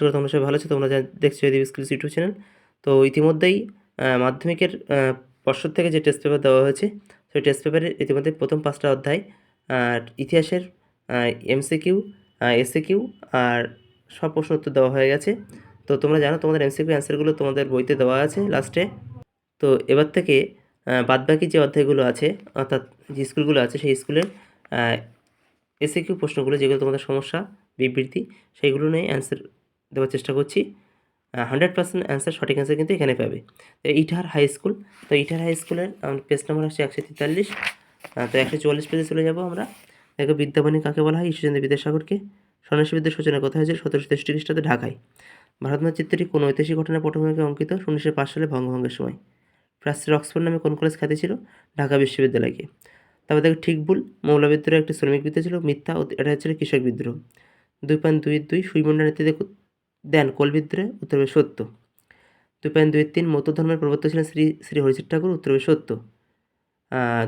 তো তোমরা সবাই ভালো আছো? তোমরা দেখছ যদি স্কিলস ইউটিউব চ্যানেল। তো ইতিমধ্যেই মাধ্যমিকের পর্ষদ থেকে যে টেস্ট পেপার দেওয়া হয়েছে, সেই টেস্ট পেপারের ইতিমধ্যে প্রথম পাঁচটা অধ্যায়, আর ইতিহাসের এমসিকিউ এসিকিউ আর সব প্রশ্ন উত্তর দেওয়া হয়ে গেছে। তো তোমরা জানো, তোমাদের এমসিকিউ অ্যান্সারগুলো তোমাদের বইতে দেওয়া আছে লাস্টে তো এবার থেকে বাদবাকি যে অধ্যায়গুলো আছে, অর্থাৎ যে স্কুলগুলো আছে, সেই স্কুলের এসিকিউ প্রশ্নগুলো যেগুলো তোমাদের সমস্যা, বিবৃতি, সেইগুলো নিয়ে অ্যান্সার দেওয়ার চেষ্টা করছি। হান্ড্রেড পার্সেন্ট অ্যান্সার সঠিক অ্যান্সার কিন্তু এখানে পাবে। তো ইটার হাই স্কুল তো ইটার হাই স্কুলের পেজ নাম্বার হচ্ছে একশো তেতাল্লিশ। তো একশো চুয়াল্লিশ পেজে চলে যাব আমরা। দেখো বিদ্যাবাণী কাকে বলা হয়? ঈশ্বরচন্দ্র বিদ্যাসাগরকে। সন্ন্যাসী বিদ্যার সূচনা কথা হয়েছিল সতেরোশো তেষট্টি খ্রিস্টাব্দে ঢাকায়। ভারত মানচিত্রটি কোন ঐতিহাসিক ঘটনার পটভূমিকে অঙ্কিত? উনিশশো পাঁচ সালে ভঙ্গভঙ্গের সময়। প্রাচ্যের অক্সফোর্ড নামে কোন কলেজ খ্যাতি ছিল? ঢাকা বিশ্ববিদ্যালয়কে। তারপর দেখো ঠিক ভুল মৌলা বিদ্রোহ একটি শ্রমিক বিদ্রোহ ছিল, মিথ্যা এটা হচ্ছিল কৃষক বিদ্রোহ। দুই পয়েন্ট দুই দুই সুইমন্ডা নেতৃত্বে দেন কলবিদ্রে, উত্তর হবে সত্য। দুই পয়েন্ট দুই তিন মত ধর্মের প্রবর্তক ছিলেন শ্রী শ্রী হরিচিত ঠাকুর, উত্তর হবে সত্য।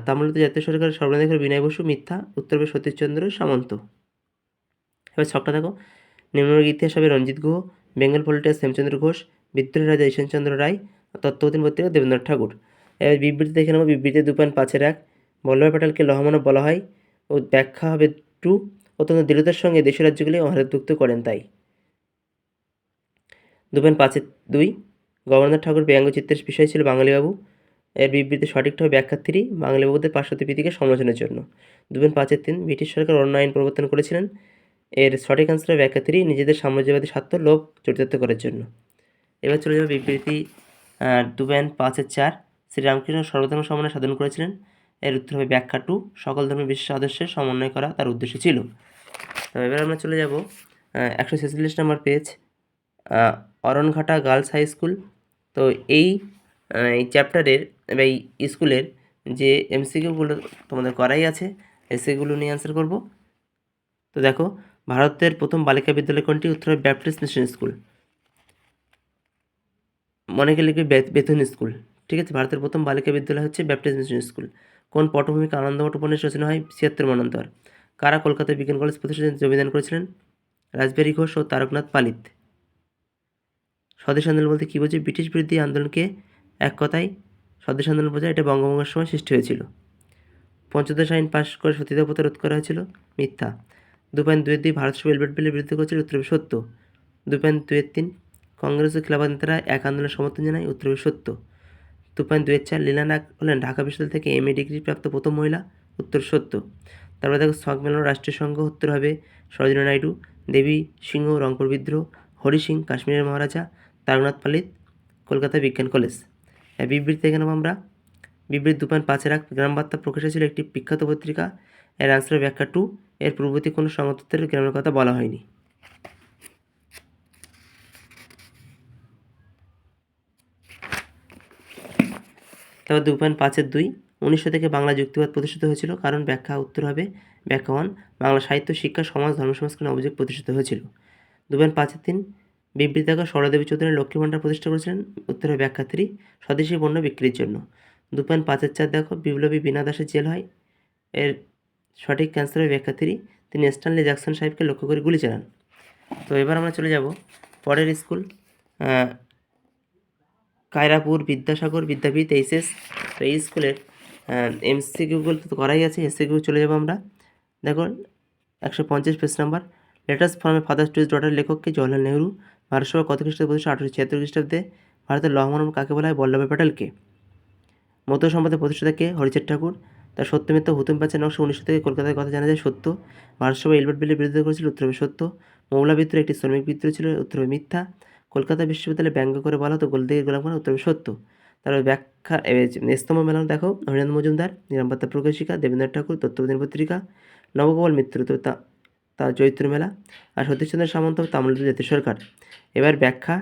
তামিলনাড়ু জাতীয় সরকারের সর্বাধিকার বিনয় বসু মিথ্যা, উত্তর হবে সতীশচন্দ্র সামন্ত। এবার ছকটা দেখো। নিম্নবর্গের ইতিহাস হবে রঞ্জিত গুহ, বেঙ্গল পলিটিক্স হেমচন্দ্র ঘোষ, বিদ্রোহী রাজা ঈশ্বরচন্দ্র রায় তত্ত্ববোধিন পত্রিকা দেবেন্দ্রনাথ ঠাকুর। এবার বিবৃতি দেখে নেব, বিবৃতি দু পয়েন্ট পাঁচের এক। বল্লভাই প্যাটেলকে লহমানব বলা হয় ও ব্যাখ্যা হবে টু। অত্যন্ত দৃঢ়তার সঙ্গে দেশের রাজ্যগুলি অন্তর্ভুক্ত করেন তাই। দু পয়েন্ট পাঁচের দুই। গভর্নর ঠাকুর ব্যঙ্গচিত্রের বিষয় ছিল বাঙালিবাবু। এর বিবৃতি সঠিকটা হবে ব্যাখ্যা থ্রি বাঙালিবাবুদের পার্শ্ববর্তী প্রীতিকে সমালোচনার জন্য। দু পয়েন্ট পাঁচের তিন ব্রিটিশ সরকার অন্য আইন প্রবর্তন করেছিলেন। এর সঠিক আনসার ব্যাখ্যা থ্রি নিজেদের সাম্রাজ্যবাদী স্বার্থ লোভ চরিতার্থ করার জন্য। এবার চলে যাবে বিবৃতি আহ, দু পাঁচের চার। শ্রীরামকৃষ্ণ সর্বধর্ম সমন্বয় সাধন করেছিলেন। এর উত্তর হবে ব্যাখ্যা টু সকল ধর্মের বিশেষ আদর্শের সমন্বয় করা তার উদ্দেশ্য ছিল। তো এবার আমরা চলে যাব একশো ছেচল্লিশ নম্বর page Aranghata girls high school. তো এই চ্যাপ্টারের, বা এই স্কুলের যে এমসিকিউগুলো তোমাদের করাই আছে এসিগুলো নিয়ে অ্যান্সার করব। তো দেখো, ভারতের প্রথম বালিকা বিদ্যালয় কোনটি? উত্তর ব্যাপটিস্ট মিশন স্কুল। অনেকে লিখবে বেথুন স্কুল। ঠিক আছে, ভারতের প্রথম বালিকা বিদ্যালয় হচ্ছে ব্যাপটিস্ট মিশন স্কুল। কোন পটভূমিকে আনন্দমঠ উপন্যাস রচনা হয়? ছিয়াত্তর মনন্তর। কারা কলকাতা বিজ্ঞান কলেজ প্রতিষ্ঠানে জমিদান করেছিলেন? রাজবিহারী ঘোষ ও তারকনাথ পালিত। স্বদেশ আন্দোলন বলতে কী বোঝে ব্রিটিশ বিরোধী আন্দোলনকে এক কথায়, স্বদেশ আন্দোলন বোঝায় এটা বঙ্গভঙ্গের সময় সৃষ্টি হয়েছিল। পঞ্চদশ আইন পাশ করে সতীদাহ প্রথা রোধ করা হয়েছিল, মিথ্যা। দু পয়েন্ট দুই দুই, ভারত সভা এলবেট বিলের বিরুদ্ধে করেছিল উত্তর সত্য। দু পয়েন্ট দুয়ের তিন, কংগ্রেস ও খেলাফত নেতারা এক আন্দোলনের সমর্থন জানায় উত্তর সত্য। দু পয়েন্ট দুয়ের চার লীলা নাগ হলেন ঢাকা বিশ্ববিদ্যালয় থেকে এম এ ডিগ্রি প্রাপ্ত প্রথম মহিলা, উত্তর সত্য। তারপরে দেখো শখ মেলানো রাষ্ট্রীয় সংঘ উত্তর হবে সরোজিনী নাইডু, দেবী সিংহ রংপুর বিদ্রোহ, হরি সিং কাশ্মীরের মহারাজা তারকনাথ পালিত কলকাতা বিজ্ঞান কলেজ। এই বিবৃতি দেখে নেব আমরা, বিবৃতি দু পয়েন্ট পাঁচের এক গ্রাম বার্তা প্রকাশ হয়েছিল একটি বিখ্যাত পত্রিকা। এর আনসার ব্যাখ্যা টু এর পূর্ববর্তী কোনো সংবাদপত্রের গ্রামের কথা বলা হয়নি। তারপর দু পয়েন্ট পাঁচের দুই, উনিশশো থেকে বাংলা যুক্তিবাদ প্রতিষ্ঠিত হয়েছিল, কারণ ব্যাখ্যা উত্তর হবে, ব্যাখ্যা ওয়ান বাংলা সাহিত্য, শিক্ষা, সমাজ, ধর্ম, সংস্কৃতি, অভিযোগ প্রতিষ্ঠিত হয়েছিল। দু পয়েন্ট পাঁচের তিন বিবৃতাকার সরদেবী চৌধুরী লক্ষ্মী ভাণ্ডার প্রতিষ্ঠা করেছিলেন উত্তর হবে ব্যাখ্যা স্বদেশী পণ্য বিক্রির জন্য। দু পয়েন্ট পাঁচের চার দেখো, বিপ্লবী বিনা দাসের জেল হয়। এর সঠিক ক্যান্সারের ব্যাখ্যা থ্রি তিনি স্টানলি জ্যাকসন সাহেবকে লক্ষ্য করে গুলি চালান। তো এবার আমরা চলে যাব পরের স্কুল কায়রাপুর বিদ্যাসাগর বিদ্যাপীঠ এইচএস। তো এই স্কুলের এমসিকিউগুলো তো করাই আছে এসসিকিউ চলে যাব আমরা। দেখো, একশো পঞ্চাশ পেজ নাম্বার লেটার্স ফর্মে ফাদার টু ডটার লেখককে জওয়াহরলাল নেহরু। ভারত সভা কত খ্রিস্টাব্দে? প্রতিষ্ঠা আঠারোশো ছিয়াত্তর খ্রিস্টাব্দে ভারতের লহমানব কাকে বলা হয়? বল্লভাই প্যাটেলকে। মতো সম্পদের প্রতিষ্ঠাতাকে হরিচাঁদ ঠাকুর। তার সত্য মিথ্যা হুতুম প্যাচের নকশা উনিশশো থেকে কলকাতার কথা জানা যায় সত্য। ভারত সভা এলবার্ট বিলের বিরুদ্ধে করেছিল উত্তর হবে সত্য। মৌলা বিদ্রোহ একটি শ্রমিক বিদ্রোহ ছিল উত্তর হবে মিথ্যা। কলকাতা বিশ্ববিদ্যালয়ে ব্যঙ্গ করে বলা হতো গোলদিকে গোলাম খান উত্তর হবে সত্য। তারপর ব্যাখ্যা এ, স্তম্ভ মেলানো দেখো হরিনাথ মজুমদার নিরামবার্তা প্রকাশিকা দেবেন্দ্রনাথ ঠাকুর তত্ত্ববোধিনী পত্রিকা নবগোপাল মিত্র তো তা চৈত্র মেলা আর সতীশচন্দ্র সামন্ত তামিলনাড়ু জাতীয় সরকার। এবার ব্যাখ্যা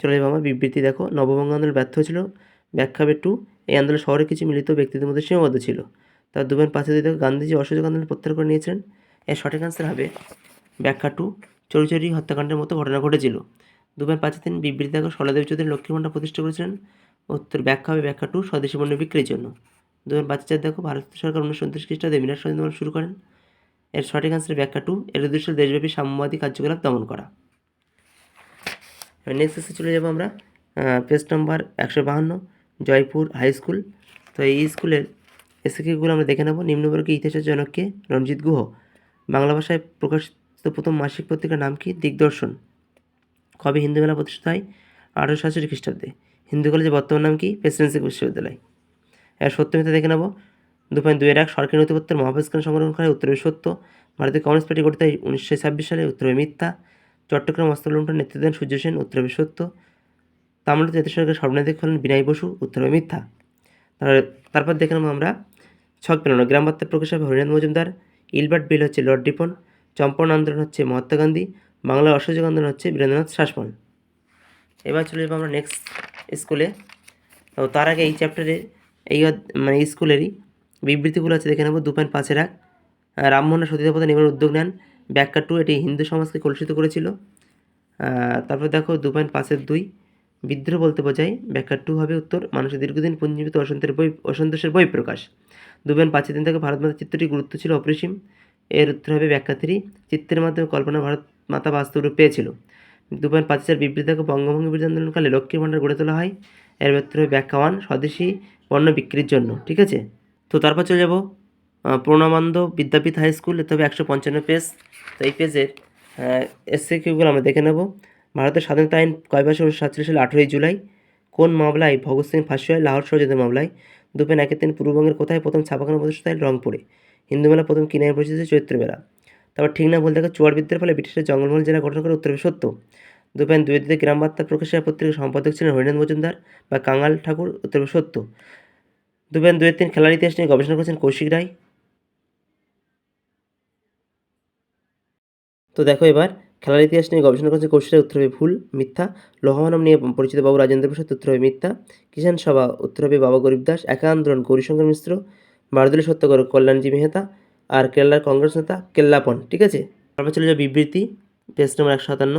চলে যাব আমার বিবৃতি। দেখো, নববঙ্গ আন্দোলন ব্যর্থ হয়েছিল। ব্যাখ্যা হবে টু, এই আন্দোলন শহরে কিছু মিলিত ব্যক্তিদের মধ্যে সীমাবদ্ধ ছিল। তার দুবেন দুই দেখো গান্ধীজি অসহযোগ আন্দোলন প্রত্যাহার করে নিয়েছিলেন। এর সঠিক আনসার হবে ব্যাখ্যা টু চোরি চোরি হত্যাকাণ্ডের মতো ঘটনা ঘটেছিল। দুবার পাঁচে তিন বিবৃতি দেখো, সলাদেব চৌধুরী লক্ষ্মী ভাণ্ডার প্রতিষ্ঠা করেছিলেন। উত্তর, ব্যাখ্যা হবে ব্যাখ্যা টু, স্বদেশী পণ্য বিক্রির জন্য। দুবার পাঁচে চার দেখো, ভারত সরকার উনিশশো উনত্রিশ খ্রিস্টাব্দে মিনার স্বাধীন শুরু করেন। এর সঠিক আনসার ব্যাখ্যা টু এর উদ্দেশ্য দেশব্যাপী সাম্যবাদী কার্যকলাপ দমন করা। নেক্সট এসে চলে যাব আমরা পেজ নম্বর একশো বাহান্ন, জয়পুর হাই স্কুল তো এই স্কুলের এসএকিগুলো আমরা দেখে নেব। নিম্নবর্গীয় ইতিহাসের জনককে রণজিৎ গুহ। বাংলা ভাষায় প্রকাশিত প্রথম মাসিক পত্রিকার নাম কি? দিগদর্শন। কবে হিন্দু মেলা প্রতিষ্ঠিত হয়? আঠারোশো সাতষট্টি খ্রিস্টাব্দে। হিন্দু কলেজের বর্তমান নাম কি? প্রেসিডেন্সি বিশ্ববিদ্যালয়। এর সত্য মিথ্যা দেখে নেব। দু পয়েন্ট দুইয়ের এক সরকারি নথিপত্রের মহাবিষ্কার সংগ্রহণ করে উত্তরে সত্য। ভারতীয় কমিউনিস্ট পার্টি গঠিত হয় উনিশশো ছাব্বিশ সালে উত্তরে মিথ্যা। চট্টগ্রাম অস্ত্র লুণ্ঠন নেতৃত্ব দেন সূর্য সেন, উত্তরে সত্য। তামিলনাড়ু জাতীয় সরকারের সর্বনাধিক হলেন বিনয় বসু, উত্তরে মিথ্যা। তারপরে দেখে নেব আমরা ছক পেলানো। গ্রাম বার্তা প্রকাশ হবে হরিনাথ মজুমদার, ইলবার্ট বিল হচ্ছে লর্ড ডিপন চম্পন আন্দোলন হচ্ছে মহাত্মা গান্ধী বাংলার অসহযোগ আন্দোলন হচ্ছে বীরেন্দ্রনাথ শাসমল। এবার চলে যাব আমরা নেক্সট স্কুলে তো তার আগে এই চ্যাপ্টারে এই মানে স্কুলেরই বিবৃতিগুলো আছে, দেখে নেব। দু পয়েন্ট পাঁচের এক রামমোহন সতীদাপথে নেবার উদ্যোগ নেন। ব্যাখ্যা টু এটি হিন্দু সমাজকে কলুষিত করেছিল। তারপর দেখো, দু পয়েন্ট পাঁচের দুই। বিদ্রোহ বলতে বোঝায়, ব্যাখ্যা টু হবে উত্তর, মানুষের দীর্ঘদিন পুঞ্জীবিত অসন্তের বই, অসন্তোষের বই প্রকাশ। দু পয়েন্ট পাঁচের দিন থেকে ভারত মাতা চিত্রটি গুরুত্ব ছিল অপরিসীম। এর উত্তর হবে ব্যাখ্যা থ্রি চিত্রের মাধ্যমে কল্পনা ভারত মাতা বাস্তব রূপ পেয়েছিল। দু পয়েন্ট পাঁচ বিবৃতি থেকে বঙ্গভঙ্গ বিরোধী আন্দোলনকালে লক্ষ্মীর ভাণ্ডার গড়ে তোলা হয়। এর হবে ব্যাখ্যা ওয়ান স্বদেশী পণ্য বিক্রির জন্য, ঠিক আছে? তো তারপর চলে যাব প্রণামানন্দ বিদ্যাপীঠ হাই স্কুল, এতে হবে একশো পঞ্চান্ন পেজ। তো এই পেজের এসসি কিউগুলো আমরা দেখে নেব। ভারতের স্বাধীনতা আইন কয় বছর উনিশশো সাতচল্লিশ সালে আঠেরোই জুলাই? কোন মামলায় ভগৎ সিং ফাঁসি হয়? লাহোর ষড়যন্ত্র মামলায়। দুপেন একের দিন পূর্ববঙ্গের কোথায় প্রথম ছাপাখানা প্রতিষ্ঠিত হয়? রংপুরে। হিন্দু মেলা প্রথম কি নামে পরিচিত চৈত্র মেলা। তারপর ঠিক না বলতে দেখো চুয়ার বিদ্যার ফলে ব্রিটিশের জঙ্গলমহল জেলা গঠন করে উত্তর সত্য। দুপেন দুই দিকে গ্রাম বার্তা প্রকাশের পত্রিকার সম্পাদক ছিলেন হরিনাথ মজুমদার বা কাঙাল ঠাকুর, উত্তর সত্য। দু পয়েন্ট দুই তিন খেলার ইতিহাস নিয়ে গবেষণা করেছেন কৌশিক রায়। তো দেখো এবার, খেলার ইতিহাস নিয়ে গবেষণা করেছেন কৌশিক রায়, উত্তর হবে ভুল, মিথ্যা। লোহামানব নিয়ে পরিচিত বাবু রাজেন্দ্র প্রসাদ, উত্তর হবে মিথ্যা। কিষাণ সভা, উত্তর হবে বাবা গরিব দাস। একা আন্দোলন গৌরীশঙ্কর মিশ্র। বারদুলি সত্যকর কল্যাণজি মেহতা। আর কেরালার কংগ্রেস নেতা কেল্লাপন, ঠিক আছে? তারপর চলে যাবে বিবৃতি, পেজ নম্বর একশো সাতান্ন।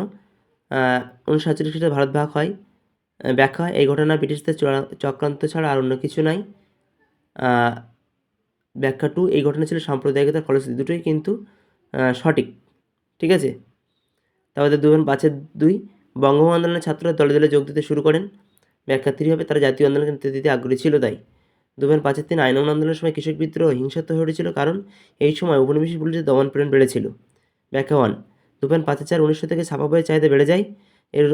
উনিশশো সাতচল্লিশ খ্রিস্টাব্দে ভারত ভাগ হয়। ব্যাখ্যা, এই ঘটনা ব্রিটিশদের চক্রান্ত ছাড়া আর অন্য কিছু নাই। ব্যাখ্যা টু এই ঘটনা ছিল সাম্প্রদায়িকতার ফলশ্রুতি দুটোই কিন্তু সঠিক। ঠিক আছে? তারপরে দু হাজার পাঁচের দুই বঙ্গভঙ্গ আন্দোলনের ছাত্ররা দলে দলে যোগ দিতে শুরু করেন। ব্যাখ্যা থ্রি হবে, তারা জাতীয় আন্দোলনকে নেতৃত্ব দিতে আগ্রহী ছিল তাই। দু হাজার পাঁচের তিন, আইন আন্দোলনের সময় কৃষক বিদ্রোহ হিংসাত্মক হয়ে উঠেছিল কারণ এই সময় উপনিবেশিক পুলিশের দমন প্রেরণ বেড়েছিল ব্যাখ্যা ওয়ান দু পয়েন্ট পাঁচের চার উনিশশো থেকে ছাপা বইয়ের চাহিদা বেড়ে যায়। এর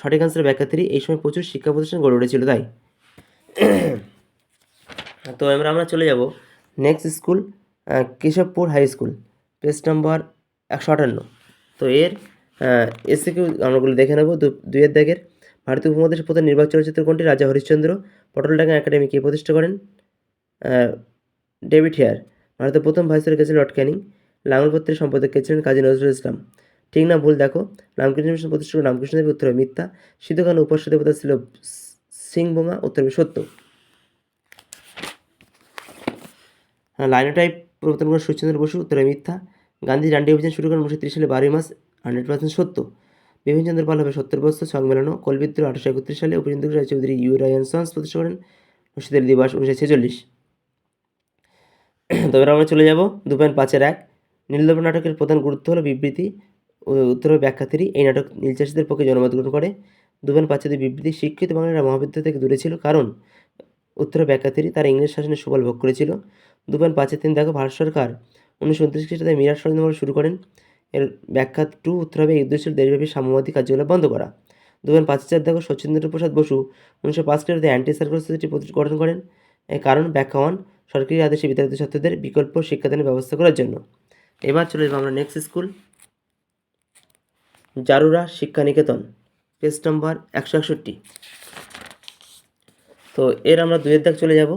সঠিক আনসার ব্যাখ্যা থ্রি এই সময় প্রচুর শিক্ষা প্রতিষ্ঠান গড়ে উঠেছিল তাই। তো এবার আমরা চলে যাব next school Keshabpur high school page number একশো আটান্ন। তো এর এসে কেউ আমরাগুলো দেখে নেব দুইয়ের দাগের ভারতীয় উপমহাদেশের প্রধান নির্বাক চলচ্চিত্র কোনটি? রাজা হরিশ্চন্দ্র, পটলডাঙ্গা একাডেমি কে প্রতিষ্ঠা করেন? ডেভিড হেয়ার, ভারতের প্রথম ভাইসরয় কে ছিলেন লর্ড ক্যানিং। লাঙ্গলপত্রের সম্পাদক কে ছিলেন কাজী নজরুল ইসলাম। ঠিক না, ভুল দেখো। রামকৃষ্ণ মিশন প্রতিষ্ঠা করে রামকৃষ্ণ দেবের উত্তর মিথ্যা। সিধু খান উপাস্য দেবতা ছিল সিংবোঙা উত্তর সত্য। লাইনোটাইপ প্রবর্তন করেন সুচন্দ্র বসু, উত্তরে মিথ্যা। গান্ধী ডান্ডি অভিযান শুরু করেন উনিশশো তিরিশ সালে বারোই মাস হান্ড্রেড পার্সেন্ট সত্য। বিপিনচন্দ্র পাল হবে সত্তর বছর সংমেলনও কলবিদ্রোহ আঠারোশো একত্রিশ সালে উপেন্দ্র রায় চৌধুরী ইউ রায়ন সন্স প্রতিষ্ঠা করেন মুর্শিদের দিবস, উনিশশো ছেচল্লিশ। তবে আমরা চলে যাব দু পয়েন্ট পাঁচের এক। নীলদর্প নাটকের প্রধান গুরুত্ব হলো বিবৃতি উত্তর হবে ব্যাখ্যা থ্রি এই নাটক নীলচাষীদের পক্ষে জনমত গ্রহণ করে। দু পয়েন্ট পাঁচের বিবৃতি শিক্ষিত বাঙালিরা মহাবিদ্যালয় থেকে দূরে ছিল, কারণ উত্তরে ব্যাখ্যা থ্রি তারা ইংরেজ শাসনের সুফল ভোগ করেছিল। দু পয়েন্ট পাঁচের তিন দেখো, ভারত সরকার উনিশশো উনত্রিশ খ্রিস্টাব্দে মিরাট ষড়যন্ত্র শুরু করেন। এর ব্যাখ্যা টু উত্তর হবে, এই উদ্দেশ্য দেশব্যাপী সাম্যবাদী কার্যকলাপ বন্ধ করা। দু পাঁচ চার দেখো, সচিন্দ্র প্রসাদ বসু উনিশশো পাঁচ খ্রিস্টাব্দে অ্যান্টি সার্কুলার সোসাইটি গঠন করেন। এর কারণ, ব্যাখ্যা ওয়ান সরকারি আদেশে বিতাড়িত ছাত্রদের বিকল্প শিক্ষাদানের ব্যবস্থা করার জন্য। এবার চলে যাব আমরা নেক্সট স্কুল জারুরা শিক্ষা নিকেতন পেজ নম্বর একশো একষট্টি। তো এর আমরা দুয়ের দাগ চলে যাব।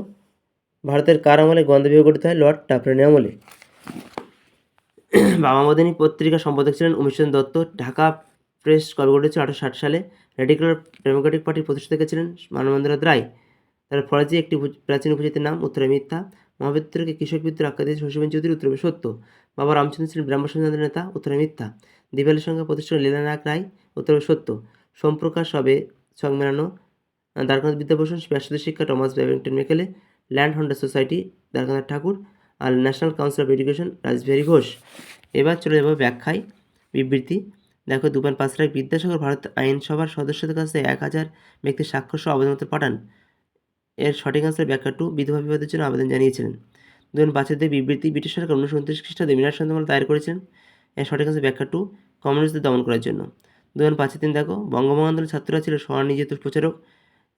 ভারতের কার আমলে গন্ধ বিভাগ গঠিত হয়? লর্ড টাপরেনের আমলে। বাবা বামামদিনী পত্রিকা সম্পাদক ছিলেন উমেশচন্দ্র দত্ত। ঢাকা প্রেস কবে গঠেছিল আঠারোশো ষাট সালে রেডিকুলার ডেমোক্রেটিক পার্টির প্রতিষ্ঠাতা ছিলেন? মানবেন্দ্রনাথ রায়। তার ফরাজি একটি প্রাচীন উপজাতির নাম উত্তরে মিথ্যা। মহাবিদ্রোহকে কৃষক বিদ্রোহ আখ্যা দিয়েছে শশীবেন চৌধুরী, উত্তরে সত্য। বাবা রামচন্দ্র ছিলেন সমাজের নেতা, উত্তরে মিথ্যা। দিবালের সঙ্গে প্রতিষ্ঠা লীলানায়ক রায়, উত্তরে সত্য। সোমপ্রকাশ হবে সংমেলানো দ্বারকানাথ বিদ্যাভূষণ ব্যাসদের শিক্ষা, Thomas Babington Macaulay land holder society Dwarkanath Tagore, R national council of education Rajbihari Ghosh. এবার চলে যাব ব্যাখ্যায়, বিবৃতি। দেখো দুপান পয়েন্ট পাঁচ লাখ বিদ্যাসাগর ভারত আইনসভার সদস্যদের কাছে এক হাজার ব্যক্তির স্বাক্ষর আবেদনপত্র পাঠান। এর সঠিক আনসার ব্যাখ্যা টু, বিধবা বিবাদের জন্য আবেদন জানিয়েছিলেন। দু হাজার পাঁচের বিবৃতি ব্রিটিশ সরকার উনিশশো উনত্রিশ খ্রিস্টাব্দে মিনার সন্ধান দায়ের করেছিলেন। এর সঠিক আনসার ব্যাখ্যা টু, কমিউনিস্টদের দমন করার জন্য। দু হাজার পাঁচের দিন দেখো আন্দোলনের ছাত্ররা ছিল স্বনির্জিত প্রচারক।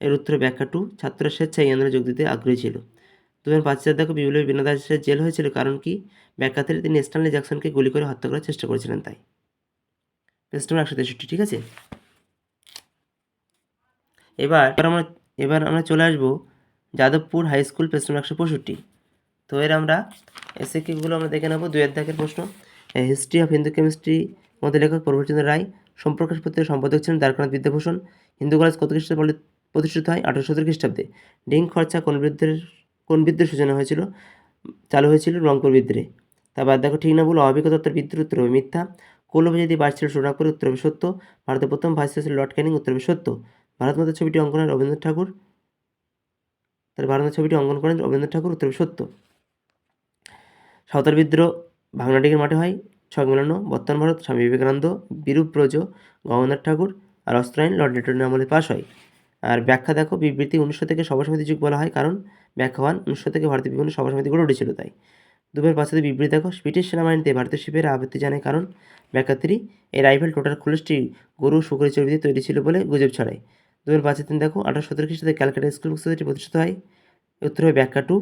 এর উত্তরে ব্যাখ্যা টু ছাত্ররা স্বেচ্ছায় আন্দোলনে যোগ দিতে আগ্রহী ছিল। দু হাজার পাঁচ সালে দেখো বিপ্লবী বিনোদ জেল হয়েছিল কারণ কি? ব্যাখ্যাতে তিনি স্টানলি জ্যাকসনকে গুলি করে হত্যা করার চেষ্টা করেছিলেন তাই। পেজ নম্বর একশো তেষট্টি, ঠিক আছে? এবার আমরা এবার আমরা চলে আসব Jadavpur high school page number একশো পঁয়ষট্টি। তো এর আমরা এসে কিগুলো আমরা দেখে নেব দুয়ের দাগের প্রশ্ন। হিস্ট্রি অফ হিন্দু কেমিস্ট্রি মধ্যে লেখক প্রভুচন্দ্র রায়, সম্প্রকাশ পত্রিকার সম্পাদক ছিলেন দ্বারকানাথ বিদ্যাভূষণ। হিন্দু কলেজ কত খ্রিস্টাব্দে পলি- প্রতিষ্ঠিত হয় আঠারোশো সতেরো খ্রিস্টাব্দে ডিং খরচা কোন বিদ্রোহের কোন বিদ্রোহের সূচনা হয়েছিল? চালু হয়েছিল রংপুর বিদ্রোহে তারপর দেখো, ঠিক না বলো অভিজ্ঞ তত্ত্বের বিদ্রোহ উত্তর হবে মিথ্যা। কৌলভে যদি বাড়ছিল সোনাগপুরে উত্তর হবে সত্য। ভারতের প্রথম ভাইস ছিল লর্ড ক্যানিং, উত্তর হবে সত্য। ভারত মাতার ছবিটি অঙ্কন করেন রবীন্দ্রনাথ ঠাকুর। তার ভারত মাতার ছবিটি অঙ্কন করেন রবীন্দ্রনাথ ঠাকুর, উত্তর হবে সত্য। সাঁওতাল বিদ্রোহ ভাঙনাডিগের মাঠে হয়। মেলানো বর্তমান ভারত, স্বামী বিবেকানন্দ, বিরূপ ব্রজ গঙ্গাধর ঠাকুর আর অস্ত্র আইন লর্ড লিটনের আমলে পাশ হয়। আর ব্যাখ্যা দেখো বিবৃতি উনিশশো থেকে সভাসমিতি যুগ বলা হয়, কারণ ব্যাখ্যা হন উনিশশো থেকে ভারতের বিভিন্ন সভাসমিতি গড়ে উঠেছিল তাই। দুবার পাঁচশো বিবৃতি দেখো, ব্রিটিশ সেনাবাহিনীতে ভারতীয় শিপের আপত্তি জানায় কারণ ব্যাখ্যাত্রী এই রাইফেল টোটাল খোলসটি গরু শুকরের চর্বিতে তৈরি ছিল বলে গুজব ছড়ায়। দুবার পাঁচের দিন দেখো আঠারো সতেরো খ্রিস্টাব্দে ক্যালকাটা স্কুল সোসাইটি প্রতিষ্ঠিত হয়। উত্তর হয় ব্যাখ্যা টু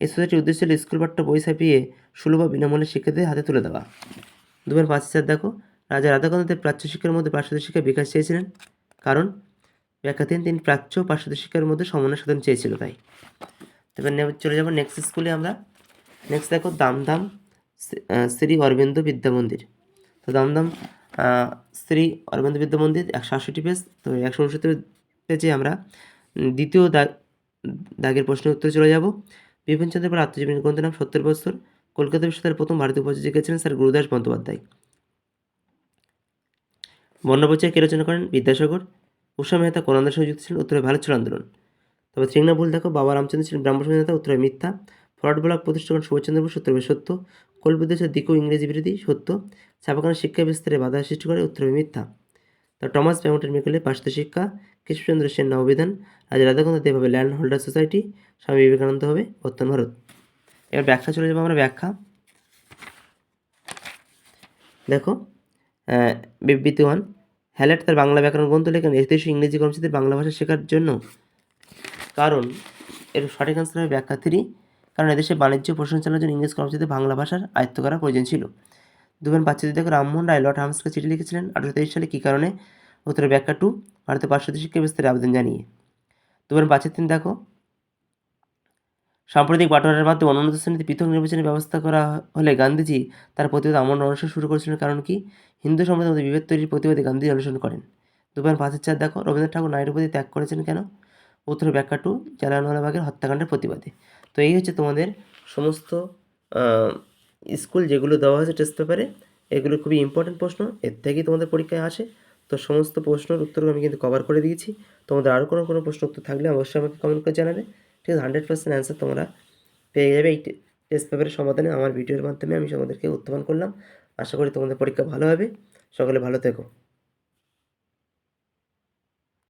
এই সোসাইটির উদ্দেশ্য ছিল স্কুল পাঠ্য বই ছাপিয়ে সুলভ বিনামূল্যে শিক্ষার্থীদের হাতে তুলে দেওয়া। দুবার পাঁচ চার দেখো, রাজা রাধাকান্তদের প্রাচ্য শিক্ষার মধ্যে পাশ্চাত্য শিক্ষার বিকাশ চেয়েছিলেন, কারণ ব্যাখ্যা তিন প্রাচ্য ও পাশ্চাত্য শিক্ষার মধ্যে সমন্বয় সাধন চেয়েছিল তাই। এবার চলে যাব নেক্সট স্কুলে আমরা। নেক্সট দেখো দামদাম শ্রী- অরবিন্দ বিদ্যা মন্দির। তো দামদাম শ্রী অরবিন্দ বিদ্যা মন্দির একশো আটষট্টি পেজ তো একশো উনসত্তর পেজে আমরা দ্বিতীয় দাগ দাগের প্রশ্নের উত্তরে চলে যাব। বিপিনচন্দ্র পাল আত্মজীবনী গ্রন্থের নাম সত্তর বছর। কলকাতা বিশ্ববিদ্যালয়ের প্রথম ভারতীয় উপাচার্য ছিলেন স্যার গুরুদাস বন্দ্যোপাধ্যায়। বর্ণপরিচয় কে রচনা করেন? বিদ্যাসাগর। উষা মেহতা কোন আন্দোলনের সঙ্গে যুক্ত ছিলেন? উত্তরে ভারত ছিল আন্দোলন। তবে তৃণা ভুল দেখো, বাবা রামচন্দ্র ছিলেন ব্রাহ্মণ নেতা উত্তরে মিথ্যা। ফরওয়ার্ড ব্লক প্রতিষ্ঠা করেন সুভাষচন্দ্র বসু, উত্তরে সত্য। কলবিদ্যুৎ দিকু ইংরেজি বিরোধী, সত্য। ছাপাখানা শিক্ষা বিস্তারে বাধা সৃষ্টি করে, উত্তরে মিথ্যা। তো টমাস ব্যামটের মেকলে পাশ্চাত্য শিক্ষা কৃষ্ণচন্দ্র সেন নববিধান। আজ রাধাকান্ত দেব হবে land holder society, Swami Vivekananda হবে বর্তমান ভারত। এবার ব্যাখ্যা চলে যাব আমরা ব্যাখ্যা। দেখো বিবৃতি ওয়ান হ্যালেট তার বাংলা ব্যাকরণ গ্রন্থ লেখেন, এদেশে ইংরেজি কর্মচারীদের বাংলা ভাষা শেখার জন্য। কারণ, এর সঠিক আনসার হবে ব্যাখ্যা থ্রি কারণ এদেশে বাণিজ্য প্রশাসন চালানোর জন্য ইংরেজ কর্মচারীদের বাংলা ভাষার আয়ত্ত করা প্রয়োজন ছিল। দুবেন বাচ্চাদের দেখো, রামমোহন রায়, লর্ড হামসকে চিঠি লিখেছিলেন আঠারোশো তেইশ সালে কী কারণে? উত্তরে ব্যাখ্যা টু ভারতের পার্শ্বদের শিক্ষা বিস্তারে আবেদন জানিয়ে। দুবেন বাচ্চার তিন, দেখো, সাম্প্রতিক বাটোয়ারার মাধ্যমে অনুন্নত শ্রেণীতে পৃথক নির্বাচনের ব্যবস্থা করা হলে গান্ধীজি তার প্রতিবাদ আমরণ অনশন শুরু করেছিলেন, কারণ কি? হিন্দু সমাজের মধ্যে বিভেদ তৈরির প্রতিবাদে গান্ধী অনুসরণ করেন। দুবার পাঁচের চার দেখো, রবীন্দ্রনাথ ঠাকুর নাইডু প্রতি ত্যাগ করেছেন কেন? উত্তর ব্যাখ্যা টু জালিয়ানওয়ালাবাগের হত্যাকাণ্ডের প্রতিবাদে। তো এই হচ্ছে তোমাদের সমস্ত স্কুল যেগুলো দেওয়া হয়েছে টেস্ট পেপারে এগুলো খুবই ইম্পর্টেন্ট প্রশ্ন, এর থেকেই তোমাদের পরীক্ষায় আসে। তো সমস্ত প্রশ্নের উত্তর আমি কিন্তু কভার করে দিয়েছি। তোমাদের আরও কোনো কোনো প্রশ্ন উত্তর থাকলে অবশ্যই আমাকে কমেন্ট করে জানাবে। ঠিক আছে হান্ড্রেড পার্সেন্ট অ্যান্সার তোমরা পেয়ে যাবে এই টেস্ট পেপারের সমাধানে। আমার ভিডিওর মাধ্যমে আমি তোমাদেরকে উত্থাপন করলাম। আশা করি তোমাদের পরীক্ষা ভালো হবে। সকলে ভালো থেকো।